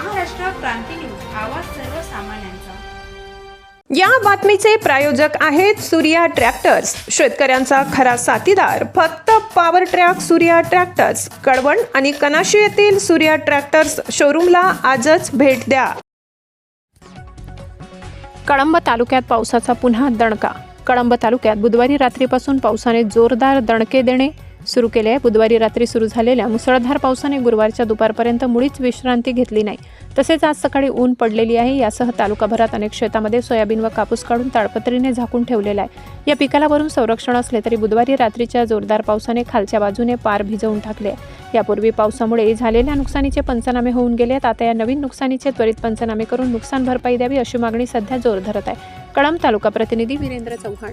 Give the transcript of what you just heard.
क्रांती news आवाज सर्वसामान्यांचा. या बातमीचे प्रायोजक आहेत सूर्या ट्रॅक्टर्स. शेतकऱ्यांचा खरा साथीदार फक्त power track Surya tractors. Kalwan आणि कनाशी येथील सूर्या ट्रॅक्टर्स शोरूमला आजच भेट द्या. कळंब तालुक्यात पावसाचा पुन्हा दणका. कळंब तालुक्यात बुधवारी रात्रीपासून पावसाने जोरदार दणके देणे सुरू केले. आहे बुधवारी रात्री सुरू झालेल्या मुसळधार पावसाने गुरुवारच्या दुपारपर्यंत मुळीच विश्रांती घेतली नाही. तसेच आज सकाळी ऊन पडलेली आहे. यासह तालुकाभरात अनेक शेतामध्ये सोयाबीन व कापूस काढून ताडपत्रीने झाकून ठेवलेला आहे. या पिकाला वरून संरक्षण असले तरी बुधवारी रात्रीच्या जोरदार पावसाने खालच्या बाजूने पार भिजवून टाकले यापूर्वी पावसामुळे झालेल्या नुकसानीचे पंचनामे होऊन गेले आहेत. आता या नवीन नुकसानीचे त्वरित पंचनामे करून नुकसान भरपाई द्यावी अशी मागणी सध्या जोर धरत आहे. कळंब तालुका प्रतिनिधी वीरेंद्र चव्हाण.